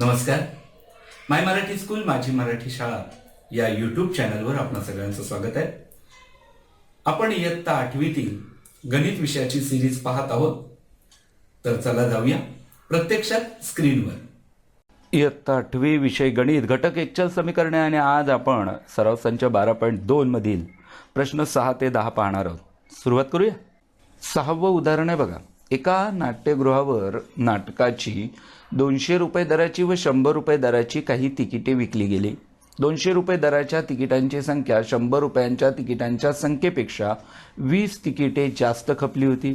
नमस्कार. माय मराठी स्कूल माझी मराठी शाळा या यूट्यूब चॅनलवर आपणा सगळ्यांचं स्वागत आहे. आपण इयत्ता आठवीतील गणित विषयाची सिरीज पाहत आहोत. तर चला जाऊया प्रत्यक्षात स्क्रीनवर इयत्ता आठवी विषय गणित घटक एकचल समीकरणे आणि आज आपण सराव संच बारा पॉईंट दोन मधील प्रश्न सहा ते दहा पाहणार आहोत. सुरुवात करूया. सहावं उदाहरण आहे बघा. एका नाट्यगृहावर नाटकाची दोनशे रुपये दराची व शंभर रुपये दराची काही तिकिटे विकली गेली. दोनशे रुपये दराच्या तिकिटांची संख्या शंभर रुपयांच्या तिकिटांच्या संख्येपेक्षा वीस तिकिटे जास्त खपली होती.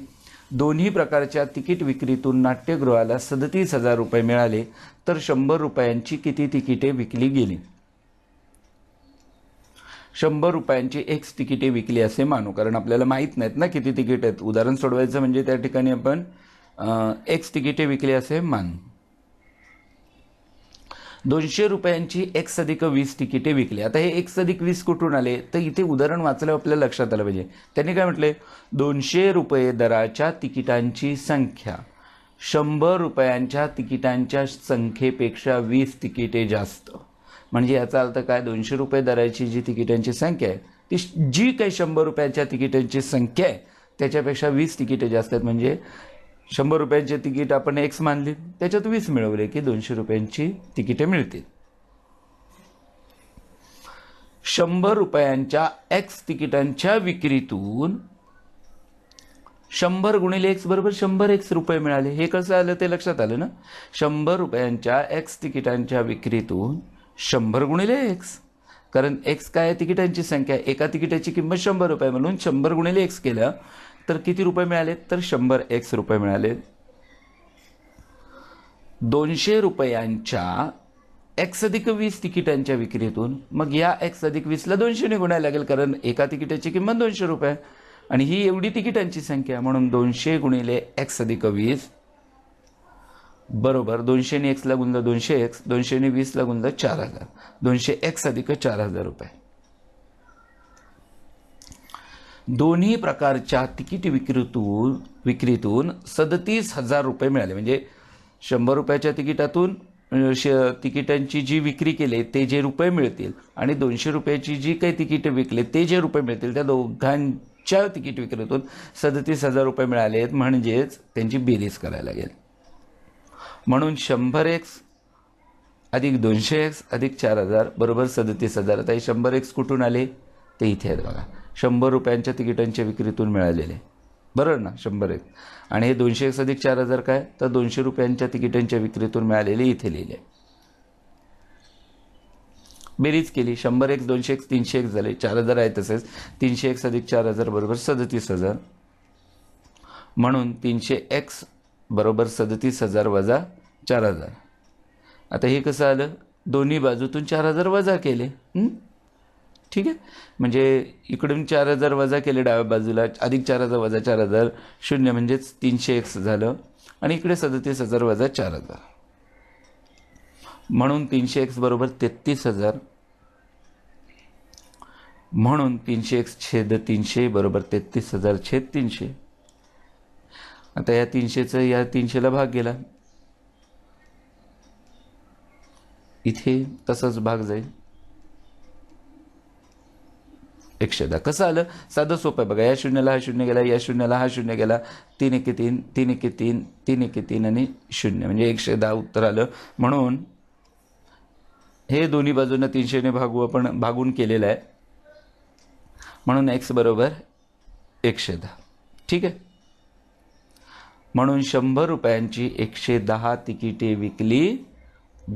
दोन्ही प्रकारच्या तिकीट विक्रीतून नाट्यगृहाला सदतीस हजार रुपये मिळाले तर शंभर रुपयांची किती तिकिटे विकली गेली? शंभर रुपयांची एक्स तिकिटे विकली असे मानू कारण आपल्याला माहीत नाहीत ना किती तिकीट आहेत. उदाहरण सोडवायचं म्हणजे त्या ठिकाणी आपण एक्स तिकिटे विकली असे मानू. दोनशे रुपयांची एक्स अधिक वीस तिकिटे विकली. आता हे एक्स अधिक वीस कुठून आले? तर इथे उदाहरण वाचल्यावर आपल्याला लक्षात आलं पाहिजे. त्यांनी काय म्हटले? दोनशे रुपये दराच्या तिकिटांची संख्या. शंभर रुपयांच्या तिकिटांच्या संख्येपेक्षा वीस तिकिटे जास्त. म्हणजे याचा अर्थ काय? दोनशे रुपये दराची जी तिकिटांची संख्या आहे ती जी काही शंभर रुपयांच्या तिकिटांची संख्या आहे त्याच्यापेक्षा वीस तिकिटे जास्त आहेत. म्हणजे शंभर रुपयांचे तिकीट आपण एक्स मानली त्याच्यात वीस मिळवले की दोनशे रुपयांची तिकिटे मिळतील. शंभर रुपयांच्या एक्स तिकिटांच्या विक्रीतून शंभर गुणिले एक्स बरोबर शंभर एक्स रुपये मिळाले. हे कसं आलं ते लक्षात आलं ना? शंभर रुपयांच्या एक्स तिकिटांच्या विक्रीतून शंभर गुणिले एक्स कारण एक्स काय तिकिटांची संख्या. एका तिकिटाची किंमत शंभर रुपये म्हणून शंभर गुणिले एक्स केलं तर किती रुपये मिळाले तर शंभर एक्स रुपये मिळाले दोनशे रुपयांच्या एक्स अधिक वीस तिकिटांच्या विक्रीतून मग या एक्स अधिक वीसला दोनशेने गुणायला लागेल कारण एका तिकिटाची किंमत दोनशे रुपये. आणि ही एवढी तिकिटांची संख्या म्हणून दोनशे गुणिले एक्स अधिक वीस बरोबर दोनशेने एक्सला गुणलं दोनशे एक्स दोनशेने वीसला गुणलं चार हजार. दोनशे एक्स अधिक चार हजार रुपये. दोन्ही प्रकारच्या तिकीट विक्रीतून विक्रीतून सदतीस हजार रुपये मिळाले. म्हणजे शंभर रुपयाच्या तिकिटातून श तिकिटांची जी विक्री केली ते जे रुपये मिळतील आणि दोनशे रुपयाची जी काही तिकीटं विकले ते जे रुपये मिळतील त्या दोघांच्या तिकीट विक्रीतून सदतीस हजार रुपये मिळाले आहेत. म्हणजेच त्यांची बेरीज करायला लागेल. म्हणून शंभर एक्स अधिक दोनशे एक्स अधिक चार हजार बरोबर सदतीस हजार. आता हे शंभर एक्स कुठून आले? ते इथे आहेत बघा. शंभर रुपयांच्या तिकिटांच्या विक्रीतून मिळालेले. बरोबर ना शंभर एक. आणि हे दोनशे एक अधिक चार हजार काय? तर दोनशे रुपयांच्या तिकिटांच्या विक्रीतून मिळालेले इथे लिहिले. बेरीज केली. शंभर एक दोनशे एक तीनशे एक झाले. चार हजार आहे तसेच. तीनशे एक अधिक चार हजार बरोबर सदतीस हजार. म्हणून तीनशे एक्स बरोबर सदतीस हजार वजा चार हजार. आता हे कसं आलं? दोन्ही बाजूतून चार हजार वजा केले. ठीक आहे? म्हणजे इकडून चार हजार वजा केले डाव्या बाजूला अधिक चार हजार वजा चार हजार शून्य म्हणजेच तीनशे एक्स झालं. आणि इकडे सदतीस हजार वजा चार हजार. म्हणून तीनशे एक्स बरोबर तेहतीस हजार. म्हणून तीनशे एक्स छेद तीनशे बरोबर तेहतीस हजार छेद तीनशे. आता या तीनशेचं या तीनशेला भाग गेला. इथे तसाच भाग जाईल. एकशे दहा कसं आलं? साधं सोपं आहे बघा. या शून्याला हा शून्य गेला या शून्याला हा शून्य गेला. तीन एके तीन तीन एके तीन तीन एके तीन आणि शून्य. म्हणजे एकशे दहा उत्तर आलं. म्हणून हे दोन्ही बाजूंना तीनशेने भागू आपण भागून केलेलं आहे. म्हणून एक्स बरोबर एकशे दहा ठीक आहे? म्हणून शंभर रुपयांची एकशे दहा तिकिटे विकली.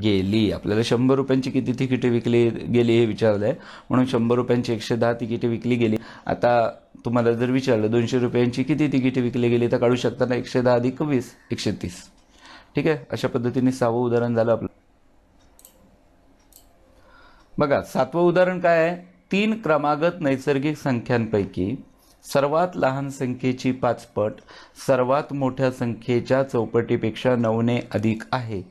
गेली. आपल्याला शंभर रुपयांची किती तिकिटे विकली गेली हे विचारलं आहे म्हणून शंभर रुपयांची एकशे दहा तिकिटे विकली गेली. आता तुम्हाला जर विचारलं दोनशे रुपयांची किती तिकिटे विकली गेली तर काढू शकता ना? एकशे दहा अधिक वीस एकशे तीस. ठीक आहे? अशा पद्धतीने सहावं उदाहरण झालं आपलं. बघा सातवं उदाहरण काय आहे? तीन क्रमागत नैसर्गिक संख्यांपैकी सर्वात लहान संख्येची पाचपट सर्वात मोठ्या संख्येच्या चौपटीपेक्षा नऊने अधिक आहे.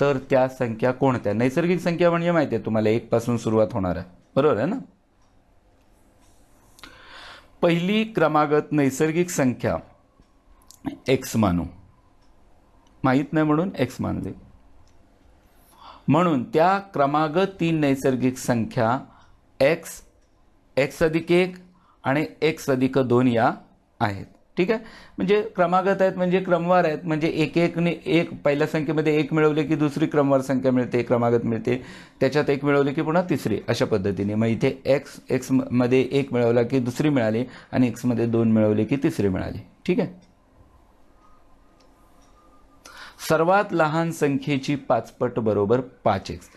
तर त्या संख्या कोणत्या? नैसर्गिक संख्या म्हणजे माहिती आहे तुम्हाला एक पासून सुरुवात होणार आहे. बरोबर आहे ना? पहिली क्रमागत नैसर्गिक संख्या एक्स मानू. माहीत नाही म्हणून एक्स मानले. म्हणून त्या क्रमागत तीन नैसर्गिक संख्या एक्स एक्स अधिक एक आणि एक्स अधिक दोन या आहेत. ठीक आहे? म्हणजे क्रमागत आहेत म्हणजे क्रमवार आहेत. म्हणजे एक एकने एक पहिल्या संख्येमध्ये एक मिळवले की दुसरी क्रमवार संख्या मिळते क्रमागत मिळते. त्याच्यात एक मिळवले की पुन्हा तिसरी अशा पद्धतीने. मग इथे एक्स एक्समध्ये एक मिळवला की दुसरी मिळाली आणि एक्समध्ये दोन मिळवले की तिसरी मिळाली. ठीक आहे? सर्वात लहान संख्येची पाचपट बरोबर पाच एक्स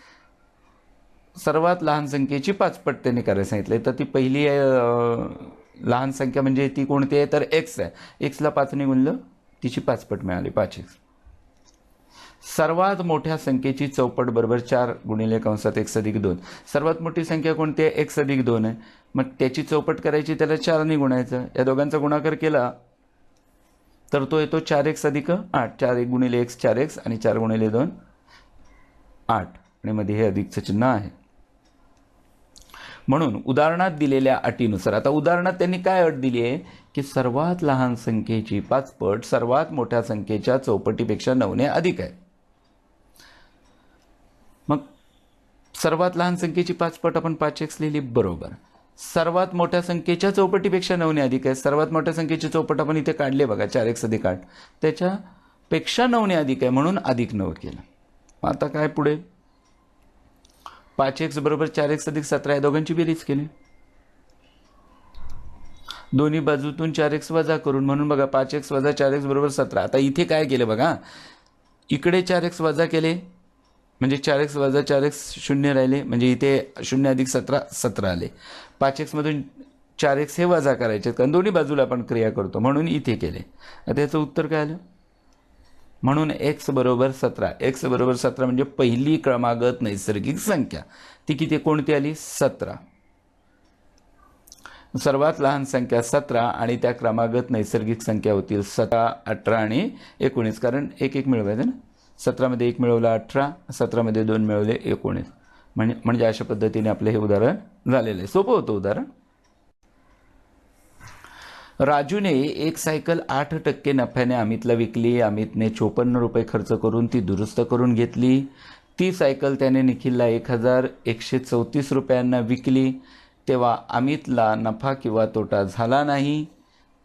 सर्वात लहान संख्येची पाचपट त्यांनी करायला सांगितले तर ती पहिली लहान संख्या म्हणजे ती कोणती आहे? तर एक्स आहे. एक्सला पाचने गुणलं तिची पाचपट मिळाली. पाच एक्स सर्वात मोठ्या संख्येची चौपट बरोबर चार गुणिले कंसात एक्स अधिक दोन. सर्वात मोठी संख्या कोणती आहे? एक्स अधिक दोन आहे. मग त्याची चौपट करायची त्याला चारने गुणायचं या दोघांचा गुणाकार केला. तर तो येतो चार एक्स अधिक आठ. चार एक गुणिले एक्स चार एक्स आणि चार गुणिले दोन आठ. आणि मध्ये हे अधिकचं चिन्ह आहे. म्हणून उदाहरणात दिलेल्या अटीनुसार आता उदाहरणात त्यांनी काय अट दिली आहे? की सर्वात लहान संख्येची पाचपट सर्वात मोठ्या संख्येच्या चौपटीपेक्षा नऊने अधिक आहे. मग सर्वात लहान संख्येची पाचपट आपण पाच एक्स लिहिली बरोबर. सर्वात मोठ्या संख्येच्या चौपटीपेक्षा नऊने अधिक आहे. सर्वात मोठ्या संख्येची चौपट आपण इथे काढले बघा चार एक्स अधिक आठ. त्याच्यापेक्षा नऊने अधिक आहे म्हणून अधिक नऊ केलं. आता काय पुढे? पाच एक्स बरोबर चार एक्स अधिक सतरा या दोघांची बेरीज केली. दोन्ही बाजूतून चार एक्स वजा करून म्हणून बघा पाच एक्स वजा चार एक्स बरोबर सतरा. आता इथे काय केलं बघा इकडे चार एक्स वजा केले म्हणजे चार एक्स वजा चार एक्स शून्य राहिले म्हणजे इथे शून्य अधिक सतरा सतरा आले. पाच एक्समधून चार एक्स हे वजा करायचे कारण दोन्ही बाजूला आपण क्रिया करतो म्हणून इथे केले. आता याचं उत्तर काय आलं? म्हणून एक्स बरोबर सतरा. एक्स बरोबर सतरा म्हणजे पहिली क्रमागत नैसर्गिक संख्या. ती किती? कोणती आली? सतरा. सर्वात लहान संख्या सतरा आणि त्या क्रमागत नैसर्गिक संख्या होतील सतरा अठरा आणि एकोणीस. कारण एक एक मिळवायचं ना? सतरामध्ये एक मिळवला अठरा सतरामध्ये दोन मिळवले एकोणीस. म्हणजे म्हणजे अशा पद्धतीने आपलं हे उदाहरण झालेलं आहे. सोपं होतं उदाहरण. राजूने एक सायकल आठ टक्के नफ्याने अमितला विकली. अमितने चोपन्न रुपये खर्च करून ती दुरुस्त करून घेतली. ती सायकल त्याने निखिलला एक हजार एकशे चौतीस रुपयांना विकली. तेव्हा अमितला नफा किंवा तोटा झाला नाही.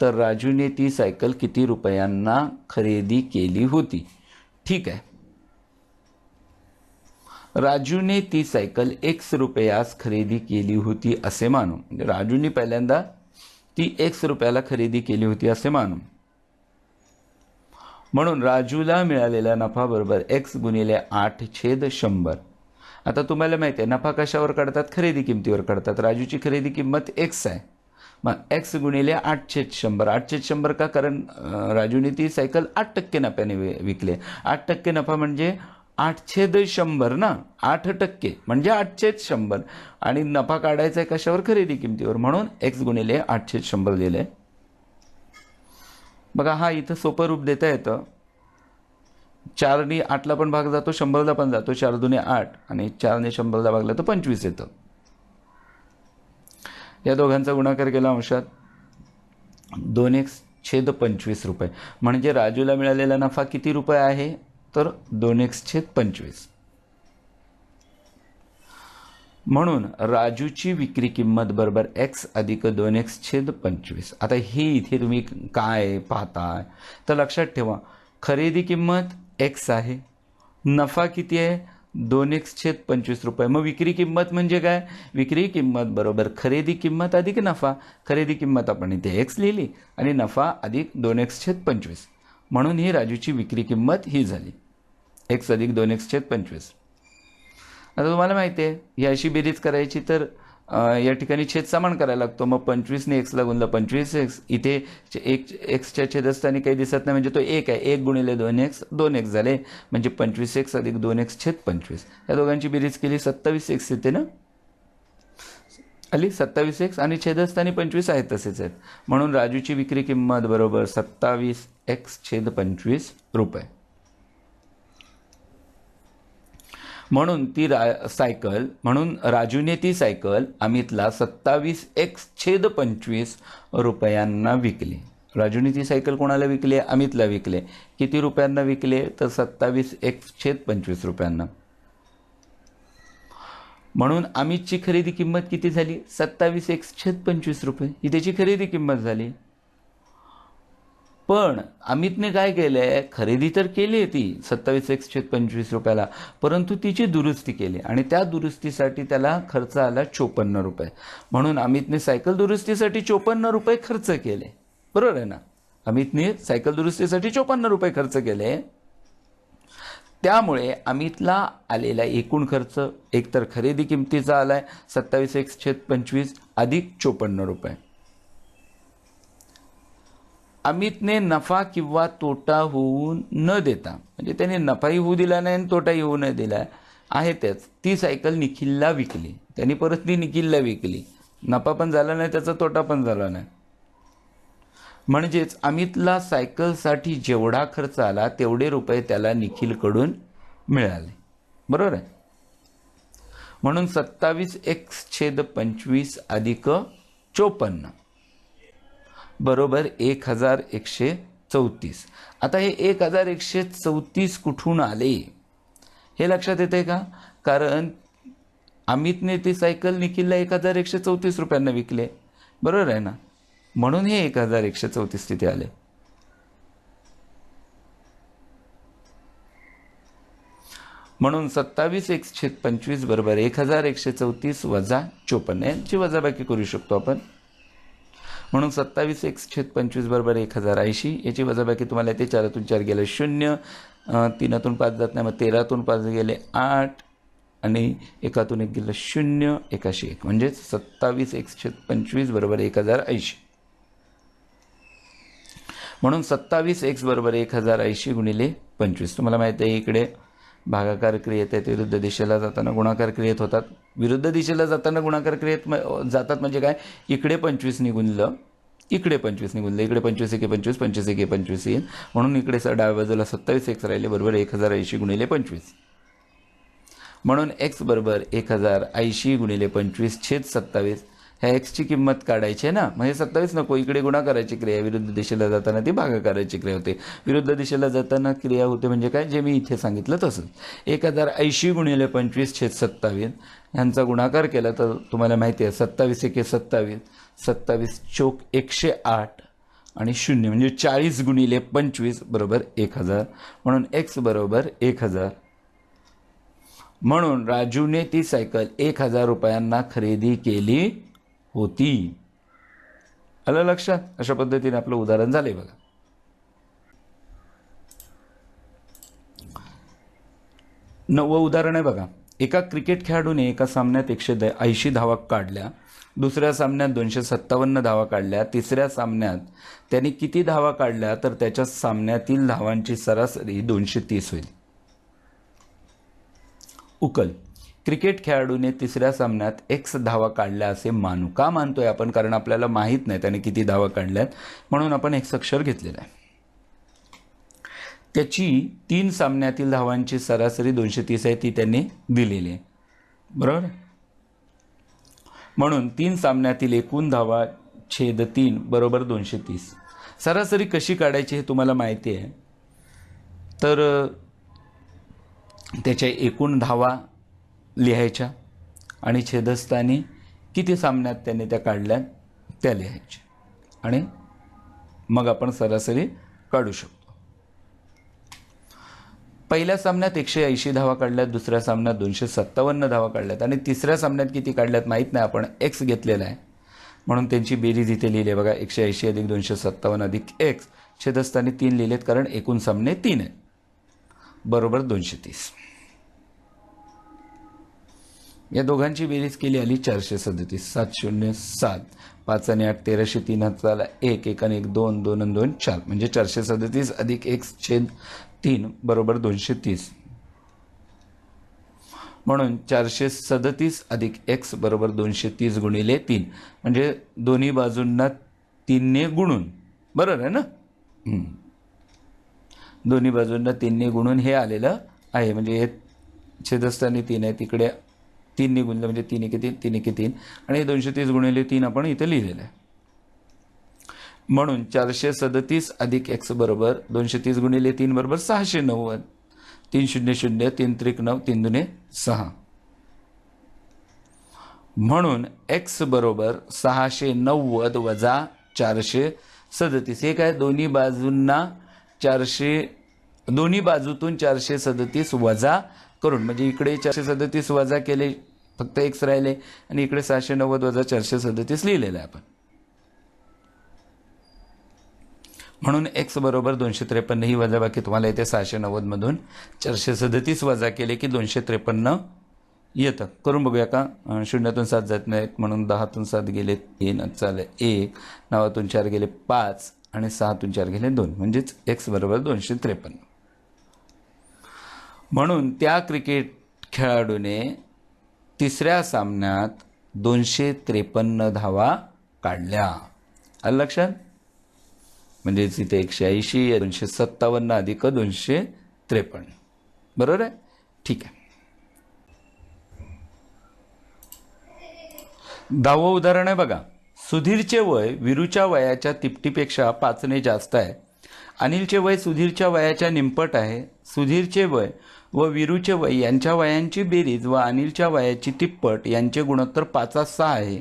तर राजूने ती सायकल किती रुपयांना खरेदी केली होती? ठीक आहे. राजूने ती सायकल एक्स रुपयास खरेदी केली होती असे मानू. म्हणजे राजूने पहिल्यांदा ती एक्स रुपयाला खरेदी केली होती असे मानू म्हणून राजूला मिळालेला नफाबरोबर एक्स गुणिले आठ छेद शंभर. आता तुम्हाला माहिती आहे नफा कशावर काढतात? खरेदी किमतीवर काढतात. राजूची खरेदी किंमत एक्स आहे. मग एक्स गुणिले आठ छेद शंभर. आठ छेद शंभर का? कारण राजूने ती सायकल आठ टक्के नफ्याने विकले आठ टक्के नफा म्हणजे आठ छेद शंभर ना? आठ टक्के. म्हणजे आठ छेद शंभर. आणि नफा काढायचा आहे कशावर? खरेदी किमतीवर. म्हणून एक्स गुणिले आठ छेद शंभर दिले. बघा हा इथं सोपं रूप देता येतं. चारनी आठला पण भाग जातो शंभरला पण जातो. चार दुने आठ आणि चारने शंभरला भागला तर पंचवीस येतं. या दोघांचा गुणाकार केला अंशात. दोन एक छेद पंचवीस रुपये. म्हणजे राजूला मिळालेला नफा किती रुपये आहे? तर दोन एक्स छेद पंचवीस. म्हणून राजूची विक्री किंमत बरोबर एक्स अधिक दोन एक्स छेद पंचवीस. आता हे इथे तुम्ही काय पाहताय? तर लक्षात ठेवा खरेदी किंमत एक्स आहे नफा किती आहे? दोन एक्स छेद पंचवीस रुपये. मग विक्री किंमत म्हणजे काय? विक्री किंमत बरोबर खरेदी किंमत अधिक नफा. खरेदी किंमत आपण इथे एक्स लिहिली आणि नफा अधिक दोन एक्स छेद पंचवीस. म्हणून ही राजूची विक्री किंमत ही झाली. एक्स अधिक दोन एक्स छेद पंचवीस. आता तुम्हाला माहिती आहे ही अशी बेरीज करायची तर या ठिकाणी छेद समान करायला लागतो. मग पंचवीसने एक्सला गुणला पंचवीस एक्स इथे एक एक्सच्या छेदस्थानी काही दिसत नाही म्हणजे तो एक आहे. एक गुणिले दोन एक्स दोन एक्स झाले. म्हणजे पंचवीस एक्स अधिक दोन एक्स छेद पंचवीस. या दोघांची बेरीज केली सत्तावीस एक्स येते ना? आली सत्तावीस एक्स आणि छेदस्थानी पंचवीस आहेत तसेच आहेत. म्हणून राजूची विक्री किंमत बरोबर सत्तावीस एक्स छेद पंचवीस रुपये. म्हणून ती रा सायकल म्हणून राजूने ती सायकल अमितला सत्तावीस एक्स छेद पंचवीस रुपयांना विकली. राजूने ती सायकल कोणाला विकली? अमितला विकले. किती रुपयांना विकले? तर सत्तावीस एक्स छेद पंचवीस रुपयांना. म्हणून अमितची खरेदी किंमत किती झाली? सत्तावीस एक छेद पंचवीस रुपये. ही त्याची खरेदी किंमत झाली. पण अमितने काय केलं आहे खरेदी तर केली आहे ती सत्तावीस एक छेद पंचवीस रुपयाला. परंतु तिची दुरुस्ती केली आणि त्या दुरुस्तीसाठी त्याला खर्च आला चोपन्न रुपये. म्हणून अमितने सायकल दुरुस्तीसाठी चोपन्न रुपये खर्च केले. बरोबर आहे ना? अमितने सायकल दुरुस्तीसाठी चोपन्न रुपये खर्च केले. त्यामुळे अमितला आलेला एकूण खर्च एकतर खरेदी किमतीचा आलाय सत्तावीस एक छेद पंचवीस अधिक चोपन्न रुपये. अमितने नफा किंवा तोटा होऊ न देता म्हणजे त्याने नफाही होऊ दिला नाही आणि तोटाही होऊ न दिला आहे त्याच ती सायकल निखिलला विकली. त्यांनी परत ती निखिलला विकली. नफा पण झाला नाही त्याचा तोटा पण झाला नाही. म्हणजेच अमितला सायकलसाठी जेवढा खर्च आला तेवढे रुपये त्याला निखिलकडून मिळाले. बरोबर आहे? म्हणून सत्तावीस एक छेद पंचवीस अधिक चोपन्न. बरोबर एक हजार एकशे चौतीस. आता हे एक हजार एकशे चौतीस कुठून आले? हे लक्षात येते का? कारण अमितने ती सायकल निखिलला एक हजार एकशे चौतीस रुपयांना विकले. बरोबर आहे ना? म्हणून हे एक हजार एकशे चौतीस तिथे आले. म्हणून सत्तावीस एक छेद पंचवीस बरोबर एक हजार एकशे चौतीस वजा चोपन्न यांची वजाबाकी करू शकतो आपण. म्हणून सत्तावीस एक छेद पंचवीस बरोबर एक हजार ऐंशी याची वजाबाकी तुम्हाला येते चारातून चार गेलं शून्य तीनातून पाच जात नाही मग तेरातून पाच गेले आठ आणि एकातून एक गेलं शून्य एकाशे एक. म्हणजेच सत्तावीस एक छेद पंचवीस बरोबर एक हजार ऐंशी. म्हणून सत्तावीस एक्स बरोबर एक हजार ऐंशी गुणिले पंचवीस. तुम्हाला माहिती आहे इकडे भागाकार क्रियेत आहेत विरुद्ध दिशेला जाताना गुणाकार क्रियेत होतात. विरुद्ध दिशेला जाताना गुणाकार क्रियेत जातात म्हणजे काय? इकडे पंचवीस निघूनलं इकडे पंचवीस निघूनलं इकडे पंचवीस एके पंचवीस पंचवीस एके पंचवीस येईल. म्हणून इकडे सर डाव्या बाजूला सत्तावीस एक्स राहिले बरोबर एक हजार ऐंशी गुणिले पंचवीस. म्हणून एक्स बरोबर एक हजार ऐंशी गुणिले पंचवीस छेद सत्तावीस ह्या एक्सची किंमत काढायची आहे ना. म्हणजे सत्तावीस नको इकडे गुणा करायची क्रिया विरुद्ध दिशेला जाताना ती भागाकाराची क्रिया होते. विरुद्ध दिशेला जाताना क्रिया होते म्हणजे काय? जे मी इथे सांगितलं तसं. एक हजार ऐंशी गुणिले पंचवीस छेद सत्तावीस ह्यांचा गुणाकार केला तर तुम्हाला माहिती आहे सत्तावीस एके सत्तावीस सत्तावीस चोक एकशे आठ आणि शून्य म्हणजे चाळीस गुणिले पंचवीस बरोबर एक हजार. म्हणून एक्स बरोबर एक हजार. म्हणून राजूने ती सायकल एक हजार रुपयांना खरेदी केली. होती. आलं लक्षात? अशा पद्धतीने आपलं उदाहरण झालंय बघा. नववं उदाहरण आहे बघा. एका क्रिकेट खेळाडूने एका सामन्यात एकशे द ऐंशी धावा काढल्या. दुसऱ्या सामन्यात दोनशे सत्तावन्न धावा काढल्या. तिसऱ्या सामन्यात त्यांनी किती धावा काढल्या तर त्याच्या सामन्यातील धावांची सरासरी दोनशे तीस होईल. उकल. क्रिकेट खेळाडूने तिसऱ्या सामन्यात एक्स धावा काढल्या असे मानू का मानतोय आपण कारण आपल्याला माहीत नाही त्याने किती धावा काढल्यात. म्हणून आपण एक्स अक्षर घेतलेला आहे. त्याची तीन सामन्यातील धावांची सरासरी दोनशे तीस आहे ती त्यांनी दिलेली आहे. बरोबर? म्हणून तीन सामन्यातील एकूण धावा छेद तीन बरोबर दोनशे तीस. सरासरी कशी काढायची हे तुम्हाला माहिती आहे. तर त्याच्या एकूण धावा लिहायच्या आणि छेदस्थानी किती सामन्यात त्याने त्या काढल्या त्या लिहायच्या. आणि मग आपण सरासरी काढू शकतो. पहिल्या सामन्यात एकशे ऐंशी धावा काढल्यात दुसऱ्या सामन्यात दोनशे सत्तावन्न धावा काढल्यात आणि तिसऱ्या सामन्यात किती काढल्यात माहीत नाही आपण एक्स घेतलेला आहे. म्हणून त्यांची बेरीज इथे लिहिली आहे. बघा एकशे ऐंशी अधिक दोनशे सत्तावन्न अधिक एक्स छेदस्थानी तीन लिहिलेत कारण एकूण सामने तीन आहेत. बरोबर दोनशे तीस. या दोघांची बेरीज केली आली चारशे सदतीस सात शून्य सात. पाच आणि आठ तेराशे तीन हाताला एक एक आणि एक दोन दोन आणि दोन चार. म्हणजे चारशे सदतीस अधिक एक छेद तीन बरोबर दोनशे तीस. म्हणून चारशे सदतीस अधिक एक्स बरोबर दोनशे तीस गुणिले तीन. म्हणजे दोन्ही बाजूंना तीनने गुणून. बरोबर आहे ना? दोन्ही बाजूंना तीनने गुणून हे आलेलं आहे. म्हणजे हे छेदस्थानी तीन आहे तिकडे तीनने गुणलं म्हणजे तीन एके तीन तीन एके तीन. आणि दोनशे तीस गुणिले तीन आपण इथे लिहिलेलं आहे. म्हणून चारशे सदतीस अधिक एक्स बरोबर दोनशे तीस गुणिले तीन बरोबर सहाशे नव्वद. तीन शून्य शून्य तीन त्रिक नऊ तीन दुने सहा. म्हणून एक्स बरोबर सहाशे नव्वद वजा चारशे सदतीस. हे काय? दोन्ही बाजूंना चारशे दोन्ही बाजूतून चारशे सदतीस वजा करून म्हणजे इकडे चारशे सदतीस वजा केले फक्त एक्स राहिले आणि इकडे सहाशे नव्वद वजा चारशे सदतीस लिहिलेलं आहे आपण. म्हणून एक्स बरोबर दोनशे त्रेपन्न ही वजाबाकी तुम्हाला येते सहाशे नव्वदमधून चारशे सदतीस वजा केले की दोनशे त्रेपन्न येतं. करून बघूया का? शून्यातून सात जात नाहीत म्हणून दहातून सात गेले तीन चाले एक. नवातून चार गेले पाच आणि सहातून चार गेले दोन. म्हणजेच एक्स बरोबर दोनशे त्रेपन्न. म्हणून त्या क्रिकेट खेळाडूने तिसऱ्या सामन्यात दोनशे त्रेपन्न धावा काढल्या. आलं लक्षात? म्हणजेच इथे एकशे ऐंशी दोनशे सत्तावन्न अधिक दोनशे त्रेपन्न. बरोबर आहे? ठीक आहे. दहावं उदाहरण आहे बघा. सुधीरचे वय विरूच्या वयाच्या तिपटीपेक्षा पाचने जास्त आहे. अनिलचे वय सुधीरच्या वयाच्या निमपट आहे. सुधीरचे वय व विरूचे वय यांच्या वयांची बेरीज व अनिलच्या वयाची तिप्पट यांचे गुणोत्तर पाचात सहा आहे.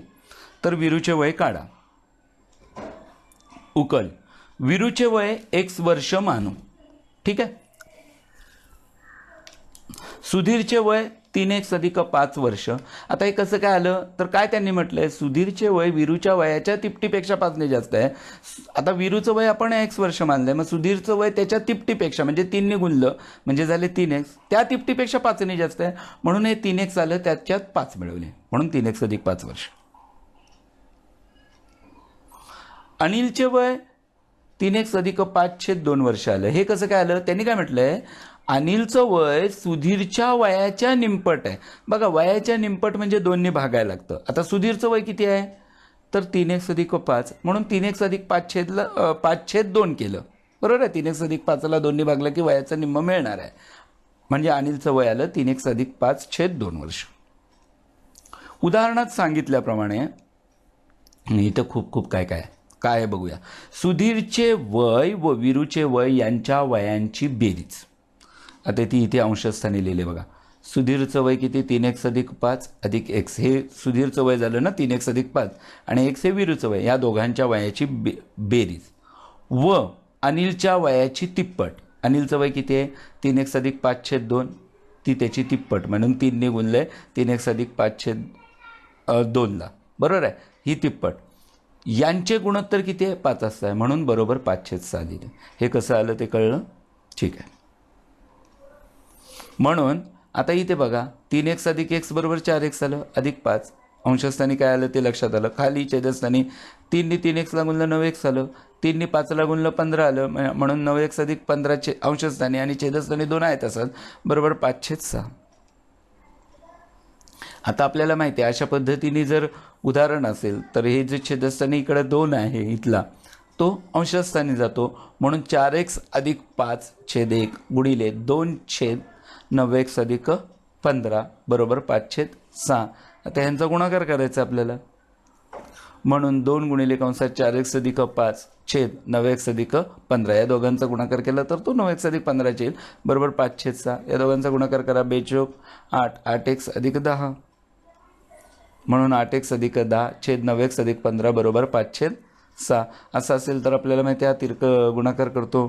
तर विरूचे वय काढा. उकल. विरूचे वय एक्स वर्ष मानू. ठीक आहे? सुधीरचे वय तीन एक्स अधिक पाच वर्ष. आता हे कसं काय आलं? तर काय त्यांनी म्हटलंय? सुधीरचे वय विरूच्या वयाच्या तिपटीपेक्षा पाचने जास्त आहे. आता विरूचं वय आपण एक्स वर्ष मानलंय. मग सुधीरचं वय त्याच्या तिपटीपेक्षा म्हणजे तीनने गुणलं म्हणजे झाले तीन एक्स त्या तिपटीपेक्षा पाचने जास्त आहे. म्हणून हे तीन एक्स आलं त्याच्यात पाच मिळवले. म्हणून तीन एक्स अधिक पाच वर्ष. अनिलचे वय तीन एक्स अधिक पाचशे दोन वर्ष आलं. हे कसं काय आलं? त्यांनी काय म्हटलंय? अनिलचं वय सुधीरच्या वयाच्या निमपट आहे. बघा वयाच्या निमपट म्हणजे दोन्ही भागायला लागतं. आता सुधीरचं वय किती आहे? तर तीन एक्स अधिक पाच. म्हणून तीन एक्स अधिक पाच छेदला पाच छेद दोन केलं. बरोबर आहे? तीन एक्स अधिक पाचला दोन्ही भागलं की वयाचं निम्म मिळणार आहे. म्हणजे अनिलचं वय आलं तीन एक्स अधिक पाच छेद दोन वर्ष. उदाहरणात सांगितल्याप्रमाणे इथं खूप खूप काय काय काय आहे बघूया. सुधीरचे वय व विरूचे वय यांच्या वयांची बेरीज. आता ती इथे अंशस्थानी लिहिले बघा. सुधीरचं वय किती? तीन एक्स अधिक पाच अधिक एक्स. हे सुधीरचं वय झालं ना तीन एक्स अधिक पाच. आणि एक्स हे विरूचं वय या दोघांच्या वयाची बे बेरीज. व अनिलच्या वयाची तिप्पट. अनिलचं वय किती आहे? तीन एक्स अधिक पाच छेद दोन. ती त्याची तिप्पट. म्हणून तीनने आहे तीन एक्स अधिक पाच छेद दोनला. बरोबर आहे? ही तिप्पट. यांचे गुणोत्तर किती आहे? पाच असतं आहे. म्हणून बरोबर पाच छेद सहा दिले. हे कसं आलं ते कळलं? ठीक आहे. म्हणून आता इथे बघा तीन एक्स अधिक एक्स बरोबर चार एक्स आलं अधिक पाच. अंशस्थानी काय आलं ते लक्षात आलं. खाली छेदस्थानी तीनने तीन एक्सला गुणलं नऊ एक्स आलं. तीनने पाचला गुणलं पंधरा आलं. म्हणून नऊ एक्स अधिक पंधरा छे अंशस्थानी आणि छेदस्थानी दोन आहेत असत बरोबर पाच छेद सहा. आता आपल्याला माहिती आहे अशा पद्धतीने जर उदाहरण असेल तर हे जे छेदस्थानी इकडे दोन आहे इथला तो अंशस्थानी जातो. म्हणून चार एक्स अधिक पाच छेद एक गुणिले दोन छेद नव्वे एक अधिक पंधरा बरोबर पाच छेद सहा. आता ह्यांचा गुणाकार करायचा आपल्याला. म्हणून दोन गुणिले कंसात चार एक अधिक पाच छेद नव्वे एक अधिक पंधरा. या दोघांचा गुणाकार केला तर तो नव्वे एक अधिक पंधराचे येईल. बरोबर पाच छेद सहा. या दोघांचा गुणाकार करा बेचोक. आठ आठ एक अधिक दहा. म्हणून आठ एक अधिक दहा छेद नव्वे एक अधिक पंधरा बरोबर पाच छेद सहा. असं असेल तर आपल्याला माहिती आहे हा तिरक गुणाकार करतो.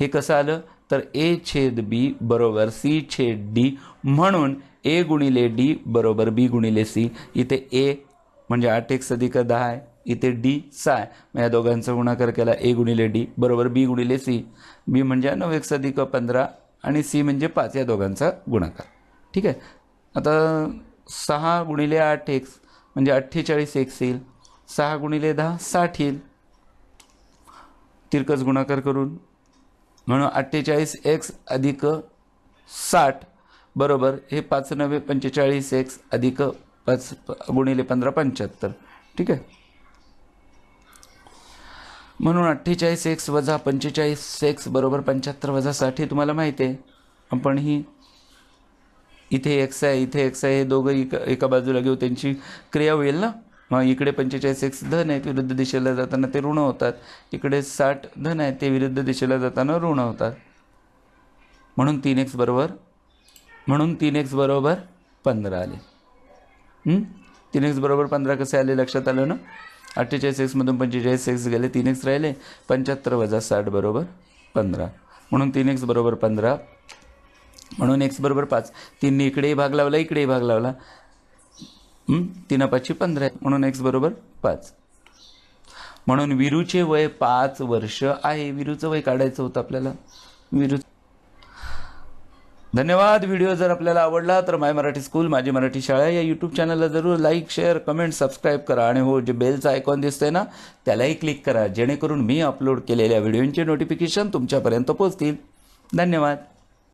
हे कसं आलं? तर ए छेद बी बरोबर सी छेद डी म्हणून ए गुणिले डी बरोबर बी गुणिले सी. इथे ए म्हणजे आठ एक अधिक दहा आहे. इथे डी सहा आहे. मग या दोघांचा गुणाकार केला ए गुणिले डी बरोबर बी गुणिले सी. बी म्हणजे नऊ एक्स अधिक पंधरा आणि सी म्हणजे पाच या दोघांचा गुणाकार. ठीक आहे? आता सहा गुणिले आठ एक्स म्हणजे अठ्ठेचाळीस एक्स येईल. सहा गुणिले दहा साठ येईल. तिरकस गुणाकार करून म्हणून अठ्ठेचाळीस एक्स अधिक साठ बरोबर हे पाच नव्हे पंचेचाळीस एक्स अधिक पाच गुणिले पंधरा पंच्याहत्तर. ठीक आहे? म्हणून अठ्ठेचाळीस एक्स वजा पंचेचाळीस एक्स बरोबर पंच्याहत्तर वजा साठ हे तुम्हाला माहिती आहे. आपण ही इथे एक्स आहे इथे एक्स आहे हे दोघं एका एका बाजूला घेऊ त्यांची क्रिया होईल ना? मग इकडे पंचेचाळीस एक्स धन आहेत विरुद्ध दिशेला जाताना ते ऋण होतात. इकडे साठ धन आहेत ते विरुद्ध दिशेला जाताना ऋण होतात. म्हणून तीन एक्स बरोबर म्हणून तीन एक्स बरोबर पंधरा आले. तीन एक्स बरोबर पंधरा कसे आले? लक्षात आलं ना? अठ्ठेचाळीस एक्समधून पंचेचाळीस एक्स गेले तीन एक्स राहिले. पंच्याहत्तर वजा साठ बरोबर पंधरा. म्हणून तीन एक्स बरोबर पंधरा. म्हणून एक्स बरोबर पाच. तीनने इकडेही भाग लावला इकडेही भाग लावला. तीन पाचशे पंधरा आहे म्हणून एक्स बरोबर पाच. म्हणून विरूचे वय पाच वर्ष आहे. विरूचं वय काढायचं होतं आपल्याला. विरू धन्यवाद. व्हिडिओ जर आपल्याला आवडला तर माय मराठी स्कूल माझी मराठी शाळा या यूट्यूब चॅनलला जरूर लाईक शेअर कमेंट सबस्क्राईब करा. आणि हो जे बेलचा आयकॉन दिसतंय ना त्यालाही क्लिक करा. जेणेकरून मी अपलोड केलेल्या व्हिडिओंचे नोटिफिकेशन तुमच्यापर्यंत पोहोचतील. धन्यवाद.